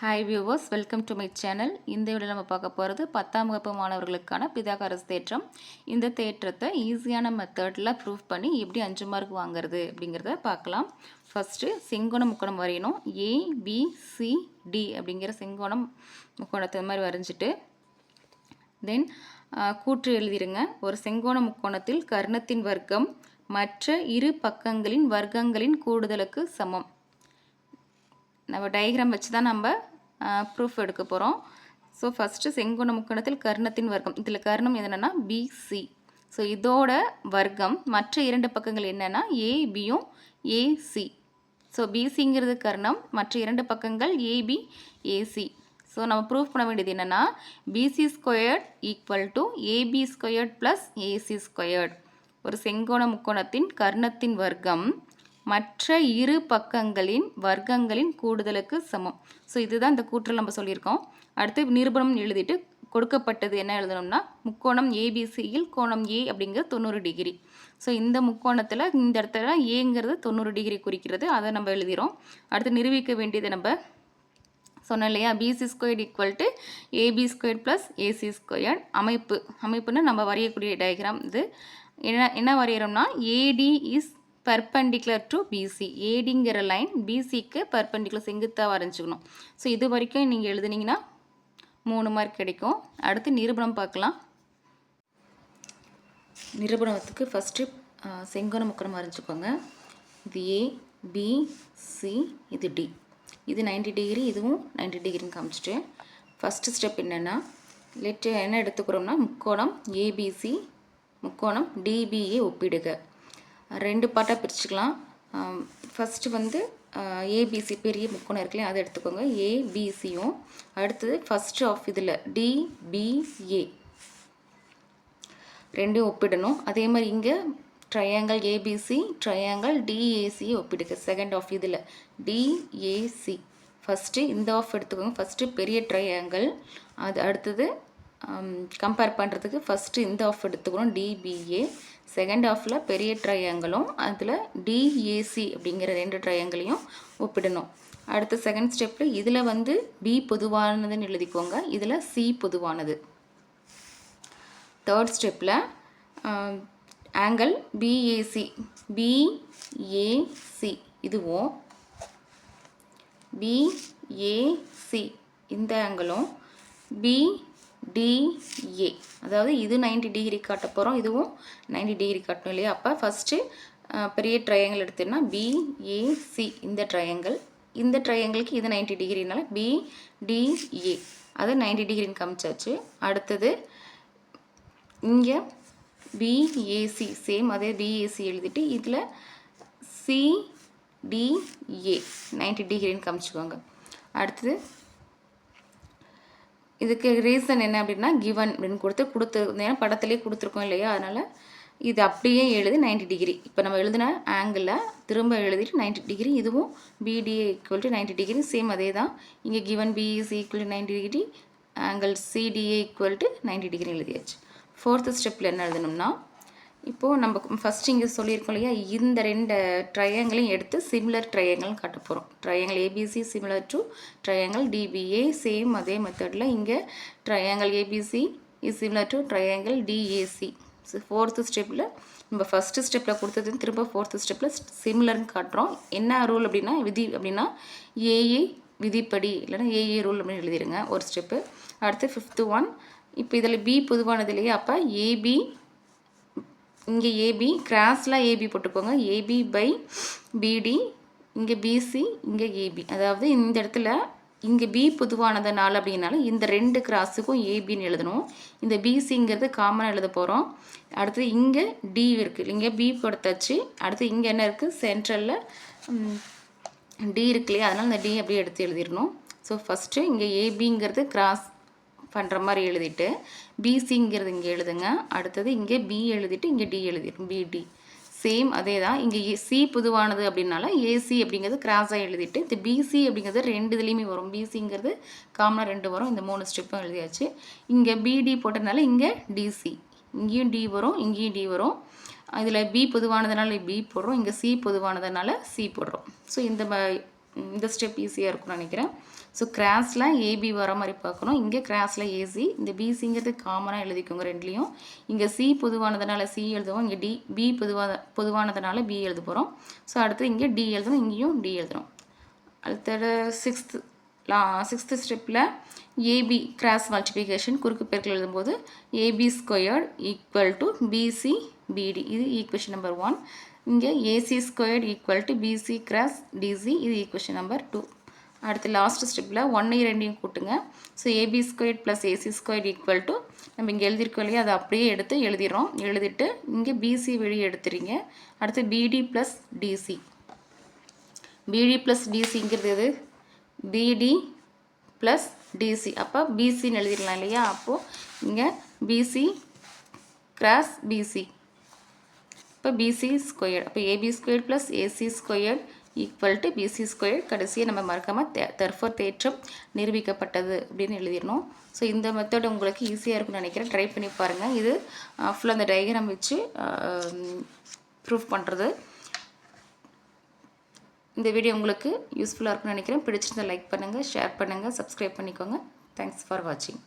Hi viewers welcome to my channel இந்த video நம்ம பார்க்க போகிறது பத்தாம் வகுப்பு மாணவர்களுக்கான பிதாகரஸ் தேற்றம். இந்த தேற்றத்தை ஈஸியான மெத்தடில் ப்ரூஃப் பண்ணி எப்படி அஞ்சு மார்க் வாங்குறது அப்படிங்கிறத பார்க்கலாம். ஃபஸ்ட்டு செங்கோணம் முக்கோணம் வரையணும். ஏ பி சி டி அப்படிங்கிற செங்கோணம் முக்கோணத்தை மாதிரி வரைஞ்சிட்டு தென் கூற்று எழுதிருங்க. ஒரு செங்கோண முக்கோணத்தில் கர்ணத்தின் வர்க்கம் மற்ற இரு பக்கங்களின் வர்க்கங்களின் கூடுதலுக்கு சமம். நம்ம டயக்ராம் வச்சு தான் நம்ம ப்ரூஃப் எடுக்க போகிறோம் ஸோ ஃபஸ்ட்டு செங்குண முக்கோணத்தில் கர்ணத்தின் வர்க்கம். இதில் கர்ணம் என்னென்னா பிசி ஸோ இதோட வர்க்கம் மற்ற இரண்டு பக்கங்கள் என்னென்னா ஏபியும் ஏசி ஸோ பிசிங்கிறது கர்ணம் மற்ற இரண்டு பக்கங்கள் ஏபி ஏசி ஸோ நம்ம ப்ரூஃப் பண்ண வேண்டியது என்னென்னா BC squared equal to AB squared plus AC squared ஒரு செங்கோண முக்கோணத்தின் கர்ணத்தின் வர்க்கம் மற்ற இரு பக்கங்களின் வர்க்கங்களின் கூடுதலுக்கு சமம். ஸோ இதுதான் இந்த கூற்றில் நம்ம சொல்லியிருக்கோம். அடுத்து நிரூபணம் எழுதிட்டு கொடுக்கப்பட்டது என்ன எழுதணும்னா முக்கோணம் ஏபிசியில் கோணம் ஏ அப்படிங்கிறது தொண்ணூறு டிகிரி. ஸோ இந்த முக்கோணத்தில் இந்த இடத்துல ஏங்கிறது தொண்ணூறு டிகிரி குறிக்கிறது. அதை நம்ம எழுதிகிறோம் அடுத்து நிரூபிக்க வேண்டியது நம்ம சொன்னோம் இல்லையா? BC squared equal to AB squared plus AC squared அமைப்பு. அமைப்புன்னு நம்ம வரையக்கூடிய டயக்ராம் இது. என்ன என்ன வரைகிறோம்னா AD is perpendicular to BC ஏடிங்கிற line பிசிக்கு பர்பண்டிகுலர் செங்குத்தாக வரைஞ்சிக்கணும். ஸோ இது வரைக்கும் நீங்கள் எழுதுனீங்கன்னா மூணு மார்க் கிடைக்கும். அடுத்து நிரூபணம் பார்க்கலாம். நிரூபணத்துக்கு ஃபஸ்ட்டு செங்கோண முக்கணம் வரைஞ்சிக்கோங்க. இது ஏ பி சி இது டி இது நைன்டி டிகிரி இதுவும் நைன்டி டிகிரின்னு காமிச்சிட்டு. ஃபஸ்ட்டு ஸ்டெப் என்னென்னா லெட்டு என்ன எடுத்துக்கிறோம்னா முக்கோணம் ஏபிசி முக்கோணம் டிபிஏ ஒப்பிடுக. ரெண்டு பார்ட்டாக பிரிச்சுக்கலாம். ஃபஸ்ட்டு வந்து ஏபிசி பெரிய முக்கோணம் இருக்குல்லையா அதை எடுத்துக்கோங்க. ஏபிசியும் அடுத்தது ஃபஸ்ட்டு ஆஃப் இதில் டிபிஏ ரெண்டையும் ஒப்பிடணும். அதே மாதிரி இங்கே ட்ரையாங்கிள் ஏபிசி ட்ரையாங்கிள் டிஏசி ஒப்பிடுங்க. செகண்ட் ஆஃப் இதில் டிஏசி ஃபஸ்ட்டு இந்த ஆஃப் எடுத்துக்கோங்க. ஃபஸ்ட்டு பெரிய ட்ரையாங்கிள் அது அடுத்தது கம்பேர் பண்ணுறதுக்கு ஃபஸ்ட்டு இந்த ஆஃப் எடுத்துக்கணும் டிபிஏ செகண்ட் ஆஃபில் பெரிய ட்ரையாங்கிளும் அதில் டிஏசி அப்படிங்கிற ரெண்டு ட்ரையாங்கிளையும் ஒப்பிடணும். அடுத்த செகண்ட் ஸ்டெப்பில் இதில் வந்து பி பொதுவானதுன்னு எழுதிக்கோங்க. இதில் சி பொதுவானது. தேர்ட் ஸ்டெப்பில் ஆங்கிள் பிஏசி பிஏசி இதுவும் பிஏசி இந்த ஆங்கிளும் பி டிஏ அதாவது இது நைன்டி டிகிரி காட்ட போகிறோம் இதுவும் நைன்டி டிகிரி காட்டணும் இல்லையா? அப்போ ஃபஸ்ட்டு பெரிய ட்ரையாங்கிள் எடுத்தோம்னா பிஏசி இந்த ட்ரையாங்கிள் இந்த ட்ரையாங்கிளுக்கு இது நைன்டி டிகிரினால பிடிஏ அது நைன்டி டிகிரின்னு காமிச்சாச்சு. அடுத்தது இங்கே பிஏசி சேம் அதே பிஏசி எழுதிட்டு இதில் சிடிஏ நைன்டி டிகிரின்னு காமிச்சுக்கோங்க. அடுத்தது இதுக்கு ரீசன் என்ன அப்படின்னா கிவன் அப்படின்னு கொடுத்து கொடுத்து ஏன்னா படத்துலேயே கொடுத்துருக்கோம் இல்லையா? அதனால் இது அப்படியே எழுதி நைன்டி டிகிரி இப்போ நம்ம எழுதின ஆங்கிளில் திரும்ப எழுதிட்டு நைன்டி டிகிரி இதுவும் BDA equal to ninety degree same அதே தான் இங்கே given B is equal to ninety degree angle CDA equal to ninety degree எழுதியாச்சு. ஃபோர்த்து ஸ்டெப்பில் என்ன எழுதணும்னா இப்போது நம்ம ஃபஸ்ட் இங்கே சொல்லியிருக்கோம் இல்லையா இந்த ரெண்டு ட்ரையாங்கிளையும் எடுத்து சிமிலர் ட்ரையாங்கிள் காட்ட போகிறோம் triangle ABC similar to triangle DBA same அதே மெத்தடில் இங்கே triangle ABC is similar to triangle DAC so fourth ஸ்டெப்பில் நம்ம ஃபஸ்ட்டு ஸ்டெப்பில் கொடுத்தது திரும்ப ஃபோர்த்து ஸ்டெப்பில் சிமிலர்னு காட்டுறோம். என்ன ரூல் அப்படின்னா விதி அப்படின்னா ஏஏ விதிப்படி இல்லைன்னா ஏஏ ரூல் அப்படின்னு எழுதிடுங்க ஒரு ஸ்டெப்பு அடுத்து ஃபிஃப்த்து ஒன் இப்போ இதில் பி பொதுவானது இல்லையா? அப்போ ஏபி இங்கே ஏபி கிராஸில் ஏபி போட்டுக்கோங்க. ஏபி பை பிடி இங்கே பிசி இங்கே ஏபி அதாவது இந்த இடத்துல இங்கே பி பொதுவானதுனால அப்படின்னாலும் இந்த ரெண்டு கிராஸுக்கும் ஏபின்னு எழுதணும். இந்த பிசிங்கிறது காமனாக எழுத போகிறோம் அடுத்தது இங்கே டி இருக்குது இங்கே பி கொடுத்தாச்சு. அடுத்து இங்கே என்ன இருக்குது சென்ட்ரலில் டி இருக்கு இல்லையா? அதனால் இந்த டி அப்படியே எடுத்து எழுதிடணும். ஸோ ஃபஸ்ட்டு இங்கே ஏபிங்கிறது கிராஸ் பண்ணுற மாதிரி எழுதிட்டு பிசிங்கிறது இங்கே எழுதுங்க. அடுத்தது இங்கே பி எழுதிட்டு இங்கே டி எழுதிடும் பிடி சேம் அதே தான் இங்கே சி புதுவானது அப்படின்னால ஏசி அப்படிங்கிறது கிராஸாக எழுதிட்டு இந்த பிசி அப்படிங்கிறது ரெண்டு இதுலேயுமே வரும். பிசிங்கிறது காமனாக ரெண்டு வரும். இந்த மூணு ஸ்டெப்பும் எழுதியாச்சு. இங்கே பிடி போட்டதுனால இங்கே டிசி இங்கேயும் டி வரும் இங்கேயும் டி வரும். இதில் பி பொதுவானதுனால பி போடுறோம். இங்கே சி பொதுவானதுனால சி போடுறோம். ஸோ இந்த இந்த ஸ்டெப் ஈஸியாக இருக்கும்னு நினைக்கிறேன். ஸோ கிராஸில் ஏபி வர மாதிரி பார்க்கணும். இங்கே கிராஸில் ஏசி இந்த பிசிங்கிறது காமனாக எழுதிக்கோங்க ரெண்டுலேயும். இங்கே சி பொதுவானதுனால சி எழுதுவோம் இங்கே டி பி பொதுவான பொதுவானதுனால பி எழுத போகிறோம் ஸோ அடுத்து இங்கே டி எழுதணும் இங்கேயும் டி எழுதுகிறோம் அடுத்தது சிக்ஸ்த்து லா சிக்ஸ்த்து ஸ்டெப்பில் ஏபி கிராஸ் மல்டிப்ளிகேஷன் குறுக்கு பெருக்கல் எழுதும்போது AB squared equal to BC BD இது ஈக்குவேஷன் நம்பர் ஒன் இங்கே AC squared equal to BC cross DC இது ஈக்குவேஷன் நம்பர் டூ அடுத்து லாஸ்ட் ஸ்டெப்பில் ஒன்னையும் ரெண்டையும் கூட்டுங்க. So AB squared plus AC square equal to நம்ம இங்கே எழுதியிருக்கோம் இல்லையா அதை அப்படியே எடுத்து எழுதிடுறோம். எழுதிட்டு இங்கே பிசி வெளியே எடுத்துறீங்க. அடுத்து BD plus DC BD plus டிசிங்கிறது எது? பிடி ப்ளஸ் டிசி அப்போ பிசின்னு எழுதிடலாம் இல்லையா? அப்போது இங்கே பிசி கிராஸ் பிசி இப்போ பிசி ஸ்கொயர் அப்போ AB square plus AC square equal to BC square கடைசியை நம்ம மறக்காமல் தே தர்ஃபர் தேற்றம் நிரூபிக்கப்பட்டது அப்படின்னு எழுதிடணும். ஸோ இந்த மெத்தட் உங்களுக்கு ஈஸியாக இருக்கும்னு நினைக்கிறேன். ட்ரை பண்ணி பாருங்கள் இது ஃபுல்லாக அந்த டயக்ராம் வச்சு ப்ரூஃப் பண்ணுறது இந்த வீடியோ உங்களுக்கு யூஸ்ஃபுல்லாக இருக்கும்னு நினைக்கிறேன். பிடிச்சிருந்த லைக் பண்ணுங்கள் ஷேர் பண்ணுங்கள் சப்ஸ்கிரைப் பண்ணிக்கோங்க. தேங்க்ஸ் ஃபார் வாட்சிங்